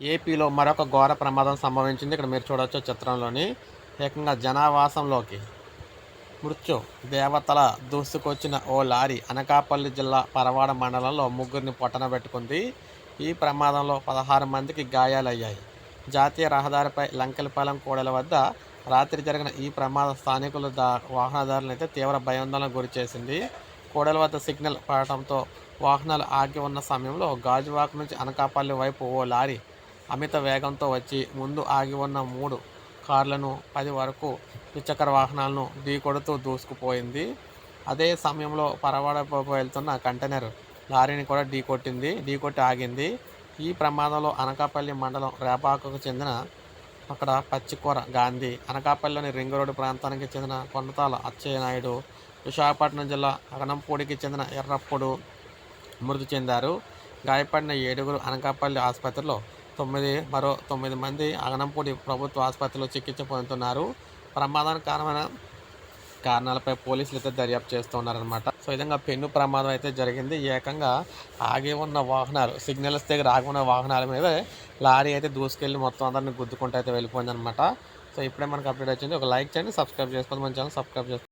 ఏపీలో మరొక ఘోర ప్రమాదం సంభవించింది. ఇక్కడ మీరు చూడవచ్చు చిత్రంలోని ఏకంగా జనావాసంలోకి మృత్యు దేవతల దూసుకొచ్చిన ఓ లారీ అనకాపల్లి జిల్లా పరవాడ మండలంలో ముగ్గురిని పొట్టన పెట్టుకుంది. ఈ ప్రమాదంలో పదహారు మందికి గాయాలయ్యాయి. జాతీయ రహదారిపై లంకెలపాలెం కూడల వద్ద రాత్రి జరిగిన ఈ ప్రమాదం స్థానికులు దా వాహనదారులను అయితే తీవ్ర భయాందోళనకు గురి చేసింది. కూడల వద్ద సిగ్నల్ పడటంతో వాహనాలు ఆగి ఉన్న సమయంలో గాజువాక నుంచి అనకాపల్లి వైపు ఓ లారీ అమిత వేగంతో వచ్చి ముందు ఆగి ఉన్న మూడు కార్లను పది వరకు ద్విచక్ర వాహనాలను ఢీకొడుతూ దూసుకుపోయింది. అదే సమయంలో పరవాడపోకు వెళ్తున్న కంటైనర్ లారీని కూడా ఢీకొట్టింది ఢీకొట్టి ఆగింది. ఈ ప్రమాదంలో అనకాపల్లి మండలం రేపాకకు చెందిన అక్కడ పచ్చికూర గాంధీ అనకాపల్లిలోని రింగ్ రోడ్డు ప్రాంతానికి చెందిన కొండతాల అచ్చయ్య నాయుడు విశాఖపట్నం జిల్లా అగనంపూడికి చెందిన ఎర్రప్పుడు మృతి చెందారు. గాయపడిన ఏడుగురు అనకాపల్లి ఆసుపత్రిలో తొమ్మిది మరో తొమ్మిది మంది అగనంపూడి ప్రభుత్వ ఆసుపత్రిలో చికిత్స పొందుతున్నారు. ప్రమాదానికి కారణమైన కారణాలపై పోలీసులు అయితే దర్యాప్తు చేస్తున్నారనమాట సో విధంగా పెన్ను ప్రమాదం అయితే జరిగింది. ఏకంగా ఆగి ఉన్న వాహనాలు సిగ్నల్స్ దగ్గర ఆగి ఉన్న వాహనాల మీద లారీ అయితే దూసుకెళ్ళి మొత్తం అందరిని గుద్దుకుంటూ అయితే వెళ్ళిపోయింది అనమాట సో ఇప్పుడే మనకు అప్డేట్ వచ్చింది. ఒక లైక్ చేయండి సబ్స్క్రైబ్ చేసుకోండి. మన ఛానల్ సబ్స్క్రైబ్ చేసుకోండి.